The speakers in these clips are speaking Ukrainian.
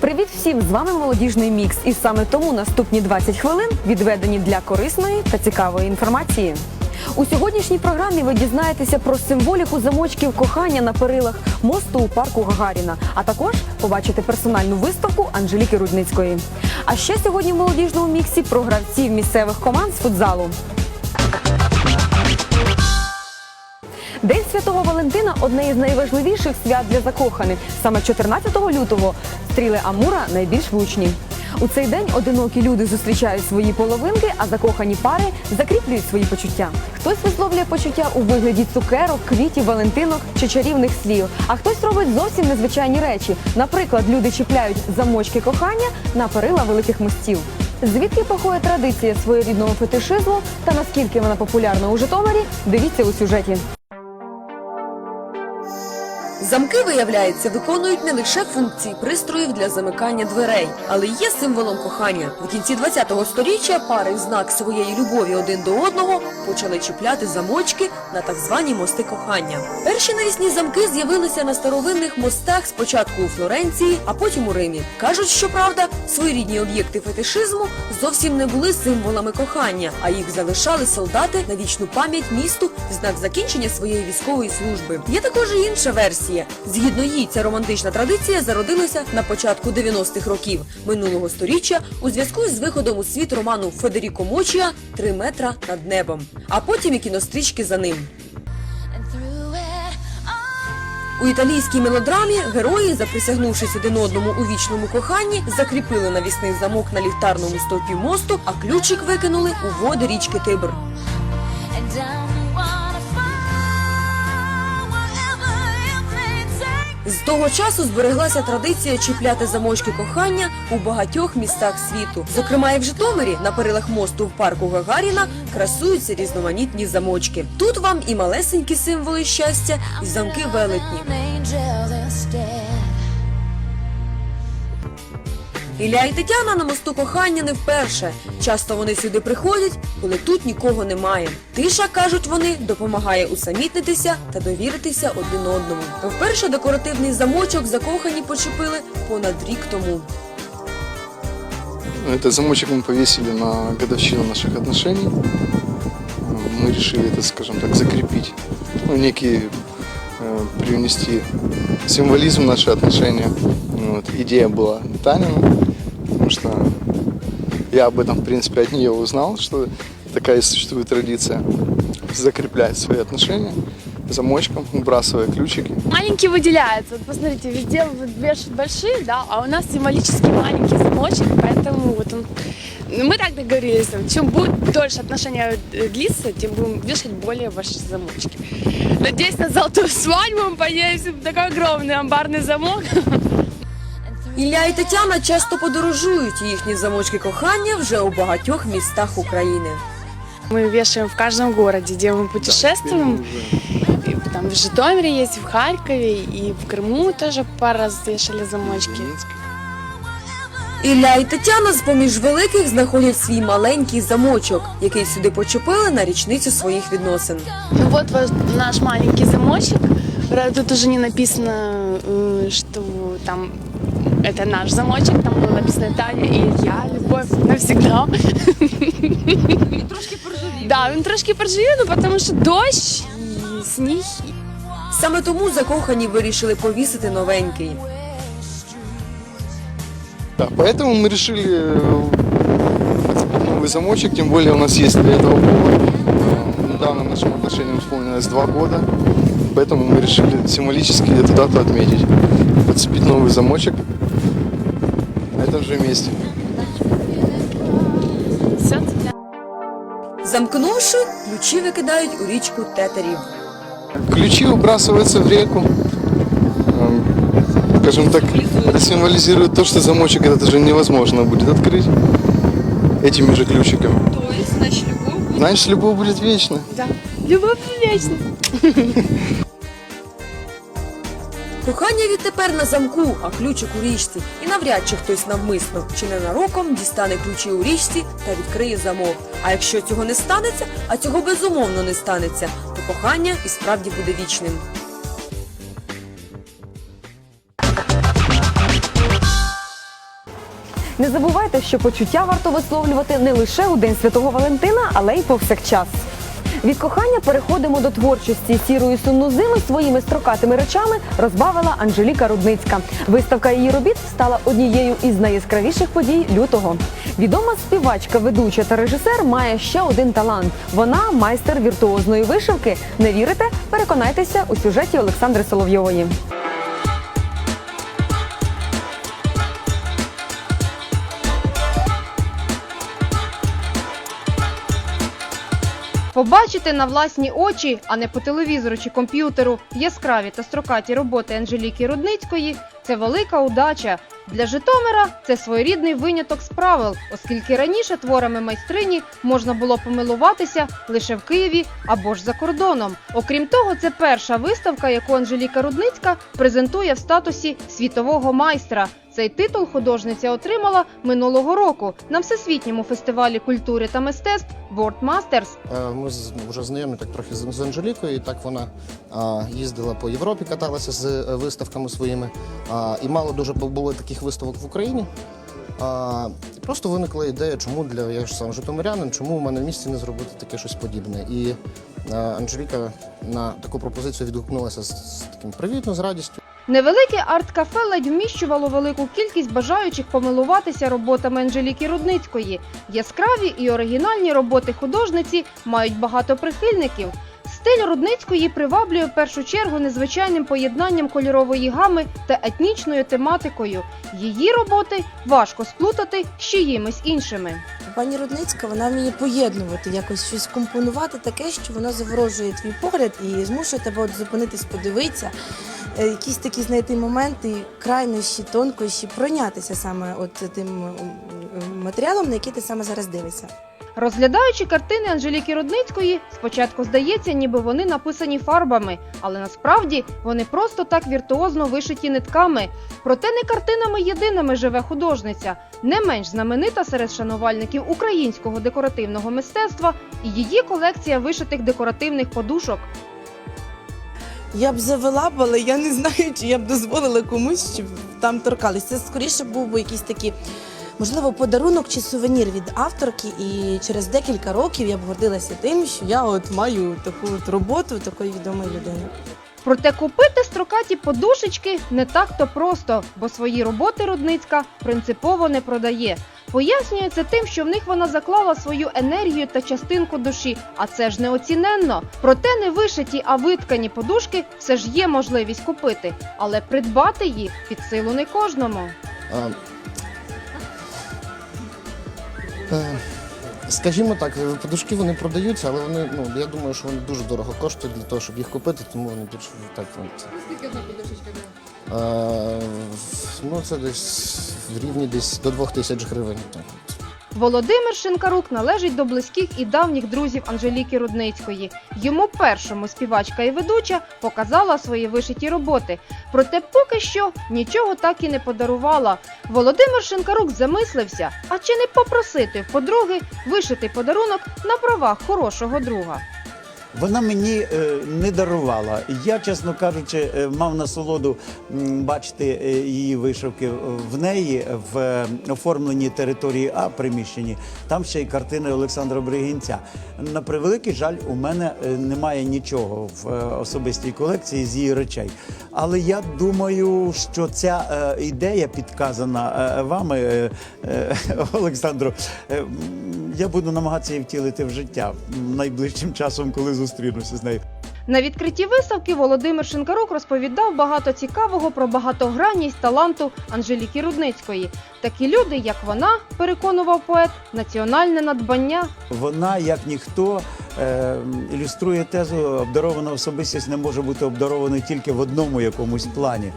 Привіт всім! З вами молодіжний мікс. І саме тому наступні 20 хвилин відведені для корисної та цікавої інформації. У сьогоднішній програмі ви дізнаєтеся про символіку замочків кохання на перилах мосту у парку Гагаріна, а також побачите персональну виставку Анжеліки Рудницької. А ще сьогодні в молодіжному міксі про гравців місцевих команд з футзалу. День Святого Валентина одне із найважливіших свят для закоханих. Саме 14 лютого стріли Амура найбільш влучні. У цей день одинокі люди зустрічають свої половинки, а закохані пари закріплюють свої почуття. Хтось висловлює почуття у вигляді цукерок, квітів, валентинок чи чарівних слів. А хтось робить зовсім незвичайні речі. Наприклад, люди чіпляють замочки кохання на перила великих мостів. Звідки походить традиція своєрідного фетишизму та наскільки вона популярна у Житомирі? Дивіться у сюжеті. Замки, виявляється, виконують не лише функції пристроїв для замикання дверей, але й є символом кохання. В кінці 20-го сторіччя пари в знак своєї любові один до одного почали чіпляти замочки на так звані мости кохання. Перші навісні замки з'явилися на старовинних мостах спочатку у Флоренції, а потім у Римі. Кажуть, що правда, своєрідні об'єкти фетишизму зовсім не були символами кохання, а їх залишали солдати на вічну пам'ять місту в знак закінчення своєї військової служби. Є також і інша версія. Згідно їй, ця романтична традиція зародилася на початку 90-х років минулого сторіччя у зв'язку з виходом у світ роману Федеріко Мочія «Три метра над небом, а потім і кінострічки за ним. У італійській мелодрамі герої, заприсягнувшись один одному у вічному коханні, закріпили навісний замок на ліхтарному стовпі мосту, а ключик викинули у води річки Тибр. З того часу збереглася традиція чіпляти замочки кохання у багатьох містах світу. Зокрема, і в Житомирі на перилах мосту в парку Гагаріна красуються різноманітні замочки. Тут вам і малесенькі символи щастя, і замки велетні. Ілля і Тетяна на мосту кохання не вперше. Часто вони сюди приходять, коли тут нікого немає. Тиша, кажуть вони, допомагає усамітнитися та довіритися один одному. Вперше декоративний замочок закохані почепили понад рік тому. Этот замочек мы повесили на годовщину наших отношений. Мы решили это, скажем так, закрепить, ну, некий э, привнести символизм в наши отношения. Вот. Идея была Танина, потому что я об этом, в принципе, от нее узнал, что такая существует традиция закреплять свои отношения замочком, выбрасывая ключики. Маленький выделяется. Вот посмотрите, везде вешают большие, да, а у нас символически маленький замочек, поэтому вот он. Ну, Мы так договорились, чем будет дольше отношения э, длиться, тем будем вешать более большие замочки. Надеюсь, на золотую свадьбу мы повесим такой огромный амбарный замок. Ілля і Тетяна часто подорожують. Їхні замочки кохання вже у багатьох містах України. Мы вешаем в каждом городе, где мы путешествуем. И Там в Житомире есть, в Харькове и в Крыму тоже пару раз вешали замочки. Ілля і Тетяна з поміж великих знаходять свій маленький замочок, який сюди почепили на річницю своїх відносин. Ну вот ваш- наш маленький замочек. Правда, Тут уже не написано, э, что там это наш замочек, там было написано Таня и Илья, любовь навсегда. Трошки поржавів. Да, він трошки поржавів, ну потому що дощ і сніг. Саме тому закохані вирішили повісити новенький. Да, поэтому мы решили э, подцепить новый замочек, тем более у нас есть для этого повод. Э, Недавно нашим отношениям исполнилось два года, поэтому мы решили символически эту дату отметить. Подцепить новый замочек на этом же месте. Все, Замкнувши, ключі викидають у річку тетерів. Ключи выбрасываются в реку. Эм, Скажем так, это символизирует то, что замочек этот уже невозможно будет открыть этими же ключиками. Тобто, значить, любов Значит, любовь будет вечна. да. Любовь вечно. Кохання відтепер на замку, а ключик у річці. І навряд чи хтось навмисно чи ненароком дістане ключі у річці та відкриє замок. А якщо цього не станеться, а цього безумовно не станеться, то кохання і справді буде вічним. Не забувайте, що почуття варто висловлювати не лише у День Святого Валентина, але й повсякчас. Від кохання переходимо до творчості. Сіру і сумну зиму своїми строкатими речами розбавила Анжеліка Рудницька. Виставка її робіт стала однією із найяскравіших подій лютого. Відома співачка, ведуча та режисер має ще один талант. Вона майстер віртуозної вишивки. Не вірите? Переконайтеся у сюжеті Олександри Соловйової. Побачити на власні очі, а не по телевізору чи комп'ютеру, яскраві та строкаті роботи Анжеліки Рудницької це велика удача. Для Житомира це своєрідний виняток з правил, оскільки раніше творами майстрині можна було помилуватися лише в Києві або ж за кордоном. Окрім того, це перша виставка, яку Анжеліка Рудницька презентує в статусі світового майстра. Цей титул художниця отримала минулого року на всесвітньому фестивалі культури та мистецтв World Masters Е, Ми вже знайомі так трохи з Анжелікою, і так вона їздила по Європі, каталася з е, виставками своїми. І мало дуже бу- було таких виставок в Україні. Просто виникла ідея, чому для я ж сам житомирянин, чому у мене в місті не зробити таке щось подібне. І а, Анжеліка на таку пропозицію відгукнулася з, з таким привітно, з радістю. Невелике арт-кафе ледь вміщувало велику кількість бажаючих помилуватися роботами Анжеліки Рудницької. Яскраві і оригінальні роботи художниці мають багато прихильників. Стиль Рудницької приваблює в першу чергу незвичайним поєднанням кольорової гами та етнічною тематикою. Її роботи важко сплутати з чиїмись іншими. Пані Рудницька вона вміє поєднувати, якось щось компонувати таке, що воно заворожує твій погляд і змушує тебе от зупинитись, подивитися, якісь такі знайти моменти, крайнощі, тонкощі, пройнятися саме от тим м, матеріалом, на який ти саме зараз дивишся. Розглядаючи картини Анжеліки Рудницької, спочатку здається, ніби вони написані фарбами, але насправді вони просто так віртуозно вишиті нитками. Проте не картинами єдиними живе художниця. Не менш знаменита серед шанувальників українського декоративного мистецтва і її колекція вишитих декоративних подушок. Я б завела але я не знаю, чи я б дозволила комусь, щоб там торкались. Це скоріше був би якийсь такий, можливо, подарунок чи сувенір від авторки. І через декілька років я б гордилася тим, що я от маю таку от роботу такої відомої людини. Проте купити строкаті подушечки не так-то просто, бо свої роботи Рудницька принципово не продає. Пояснює це тим, що в них вона заклала свою енергію та частинку душі, а це ж неоціненно. Проте не вишиті, а виткані подушки все ж є можливість купити, але придбати їх під силу не кожному. А, е, Скажімо так, е, подушки вони продаються, але вони, ну, я думаю, що вони дуже дорого коштують для того, щоб їх купити, тому вони більш так. От. Скільки одна подушечка? Ну, це десь в рівні десь до 2 тисяч гривень. Так. Володимир Шинкарук належить до близьких і давніх друзів Анжеліки Рудницької. Йому першому співачка і ведуча показала свої вишиті роботи. Проте поки що нічого так і не подарувала. Володимир Шинкарук замислився, а чи не попросити в подруги вишити подарунок на правах хорошого друга. Вона мені е, не дарувала. Я, чесно кажучи, е, мав насолоду бачити е, її вишивки в неї в е, оформленій території А приміщенні. Там ще й картини Олександра Бригінця. На превеликий жаль, у мене е, немає нічого в особистій колекції з її речей. Але я думаю, що ця е, ідея підказана е, вами, е, е, Олександру. е, я буду намагатися її втілити в життя найближчим часом, коли зустрінуся з нею. На відкритті виставки Володимир Шинкарук розповідав багато цікавого про багатогранність таланту Анжеліки Рудницької. Такі люди, як вона, переконував поет, національне надбання. Вона, як ніхто, е, ілюструє тезу, обдарована особистість не може бути обдарованою тільки в одному якомусь плані.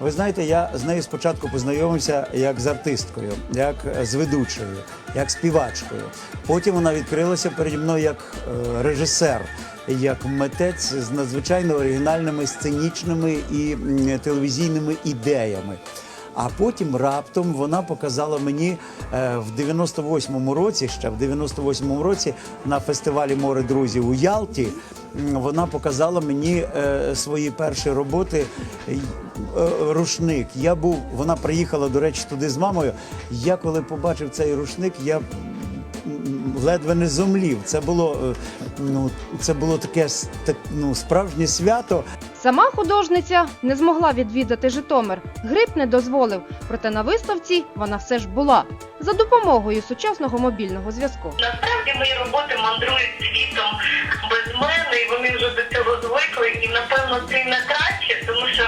Ви знаєте, я з нею спочатку познайомився як з артисткою, як з ведучою, як співачкою. Потім вона відкрилася переді мною як е, режисер, як митець з надзвичайно оригінальними сценічними і телевізійними ідеями. А потім раптом вона показала мені е, в 98-му році, ще в 98-му році на фестивалі Море друзів у Ялті. Вона показала мені е, свої перші роботи. е, Рушник. Я був, вона приїхала, до речі, туди з мамою. Я коли побачив цей рушник, я ледве не зомлів. Це було, е, ну, це було таке так, ну, справжнє свято. Сама художниця не змогла відвідати Житомир. Грип не дозволив, проте на виставці вона все ж була за допомогою сучасного мобільного зв'язку. Насправді мої роботи мандрують світом без мене, і вони вже до цього звикли. І напевно це й не краще, тому що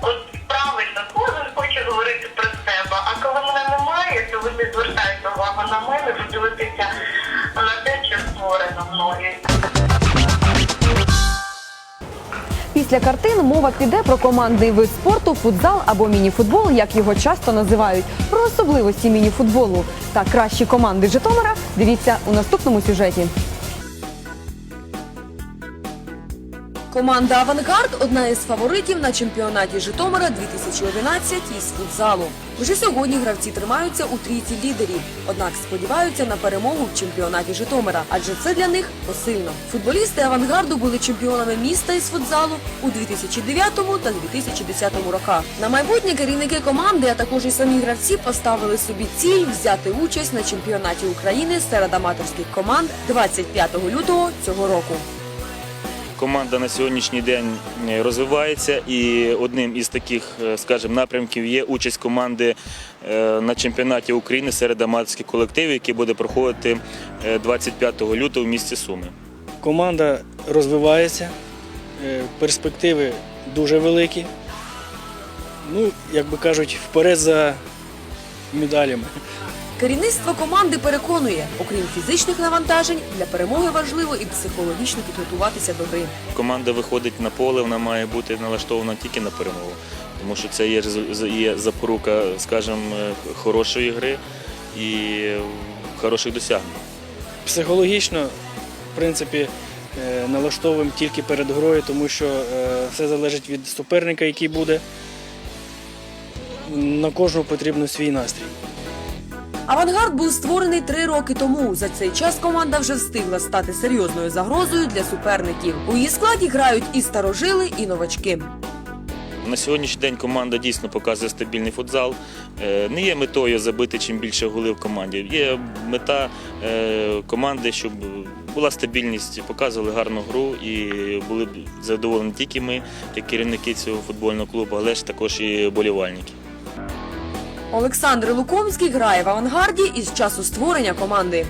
от правильно кожен хоче говорити про себе. А коли мене немає, то ви не звертаєте увагу на мене, ви створено мною. Після картин мова піде про командний вид спорту, футзал або мініфутбол, як його часто називають, про особливості мініфутболу та кращі команди Житомира. Дивіться у наступному сюжеті. Команда Авангард одна із фаворитів на чемпіонаті Житомира 2011 із футзалу. Вже сьогодні гравці тримаються у трійці лідерів, однак сподіваються на перемогу в чемпіонаті Житомира, адже це для них посильно. Футболісти авангарду були чемпіонами міста із футзалу у 2009 та 2010 роках. На майбутнє керівники команди, а також і самі гравці поставили собі ціль взяти участь на чемпіонаті України серед аматорських команд 25 лютого цього року. Команда на сьогоднішній день е, розвивається, і одним із таких, е, скажімо, напрямків є участь команди е, на чемпіонаті України серед аматорських колективів, який буде проходити е, 25 лютого в місті Суми. Команда розвивається, перспективи дуже великі. Ну, як би кажуть, вперед за медалями. Керівництво команди переконує, окрім фізичних навантажень, для перемоги важливо і психологічно підготуватися до гри. Команда виходить на поле, вона має бути налаштована тільки на перемогу, тому що це є, є запорука, скажімо, е, хорошої гри і хороших досягнень. Психологічно, в принципі, е, налаштовуємо тільки перед грою, тому що е, все залежить від суперника, який буде. На кожного потрібно свій настрій. Авангард був створений три роки тому. За цей час команда вже встигла стати серйозною загрозою для суперників. У її складі грають і старожили, і новачки. На сьогоднішній день команда дійсно показує стабільний футзал. Е, Не є метою забити чим більше голів в команді. Є мета е, команди, щоб була стабільність, показували гарну гру і були задоволені тільки ми, як керівники цього футбольного клубу, але ж також і болівальники. Олександр Лукомський грає в авангарді із часу створення команди.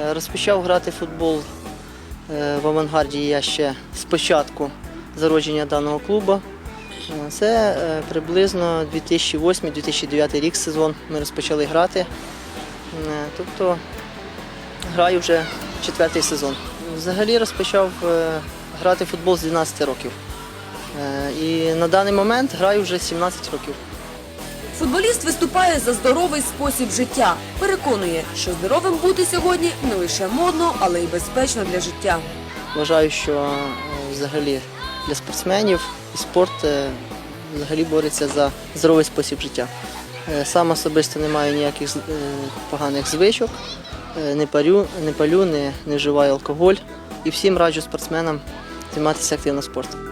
Е, Розпочав грати футбол е, в авангарді я ще з початку зародження даного клубу. Е, Це приблизно 2008-2009 рік сезон ми розпочали грати. Тобто граю вже четвертий сезон. Взагалі розпочав грати футбол з 12 років. І на даний момент граю вже 17 років. Футболіст виступає за здоровий спосіб життя. Переконує, що здоровим бути сьогодні не лише модно, але й безпечно для життя. Вважаю, що е, взагалі для спортсменів і спорт е, взагалі бореться за здоровий спосіб життя. Е, Сам особисто не маю ніяких поганих звичок, не парю, не палю, не, не вживаю алкоголь. І всім раджу спортсменам займатися активно спортом.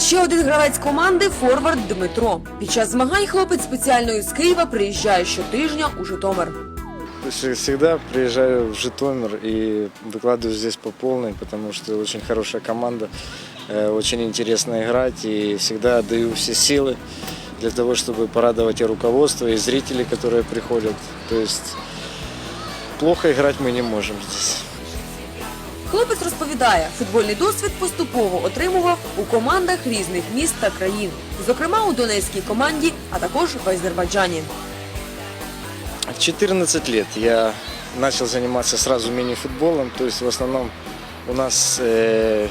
Ще один гравець команди форвард Дмитро. Під час змагань хлопець спеціально із Києва приїжджає щотижня у Житомир. Всегда приезжаю в Житомир и выкладываю здесь по полной, потому что очень хорошая команда, э, очень интересно играть и всегда отдаю все силы для того, чтобы порадовать и руководство, и зрителей, которые приходят. То есть плохо играть мы не можем здесь. Хлопець розповідає, футбольний досвід поступово отримував у командах різних міст та країн, зокрема у донецькій команді, а також в Азербайджані. В 14 лет я начал заниматься сразу мини-футболом, то есть в основном у нас э,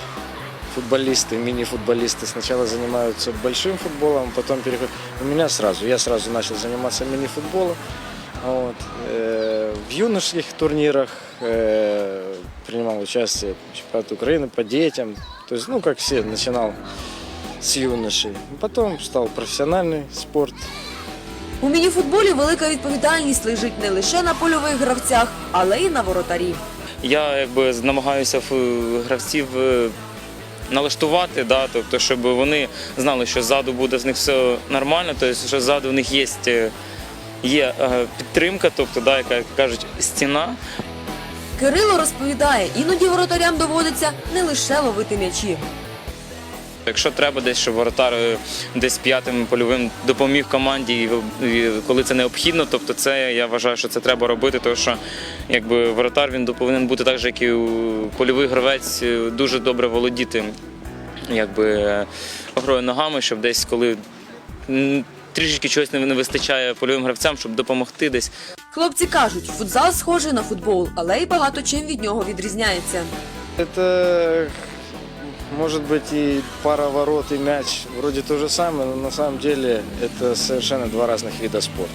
футболисты, мини-футболисты сначала занимаются большим футболом, потом переходят. У меня сразу, я сразу начал заниматься мини-футболом. Вот. Э, В юношеских турнирах э, принимал участие в чемпионате Украины по детям. То есть, ну, как все, начинал с юношей. Потом стал профессиональный спорт. У мініфутболі велика відповідальність лежить не лише на польових гравцях, але й на воротарі. я якби намагаюся ф- гравців е, налаштувати, да, тобто, щоб вони знали, що ззаду буде з них все нормально, тобто, що ззаду в них є, е, є е, підтримка, тобто, да, яка як кажуть, стіна. Кирило розповідає, іноді воротарям доводиться не лише ловити м'ячі. Якщо треба десь, щоб воротар е, десь п'ятим польовим допоміг команді, і, коли це необхідно, тобто це я вважаю, що це треба робити, тому що якби воротар він повинен бути так же, як і польовий гравець, е, дуже добре володіти якби грою ногами, щоб десь коли трішечки чогось не не вистачає польовим гравцям, щоб допомогти десь. Хлопці кажуть, футзал схожий на футбол, але й багато чим від нього відрізняється. Это может быть и пара ворот, и мяч. Вроде то же самое, но на самом деле это совершенно два разных вида спорта.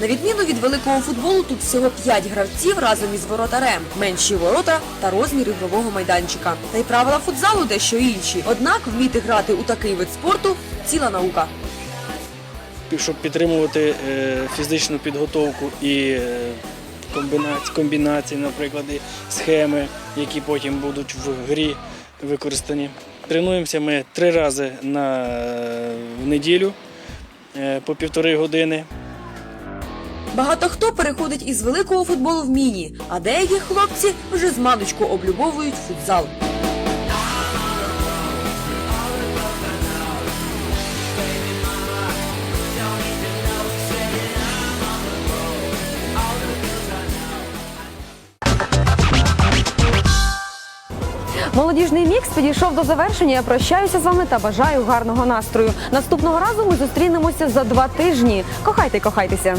На відміну від великого футболу, тут всього 5 гравців разом із воротарем, менші ворота та розмір ігрового майданчика. Та й правила футзалу дещо інші. Однак вміти грати у такий вид спорту ціла наука. щоб підтримувати е, фізичну підготовку і е, комбінації, наприклад, і схеми, які потім будуть в грі використані. Тренуємося ми три рази на, в неділю е, по півтори години. Багато хто переходить із великого футболу в міні, а деякі хлопці вже з маличку облюбовують футзал. Молодіжний мікс підійшов до завершення. Я прощаюся з вами та бажаю гарного настрою. Наступного разу ми зустрінемося за два тижні. Кохайте, кохайтеся.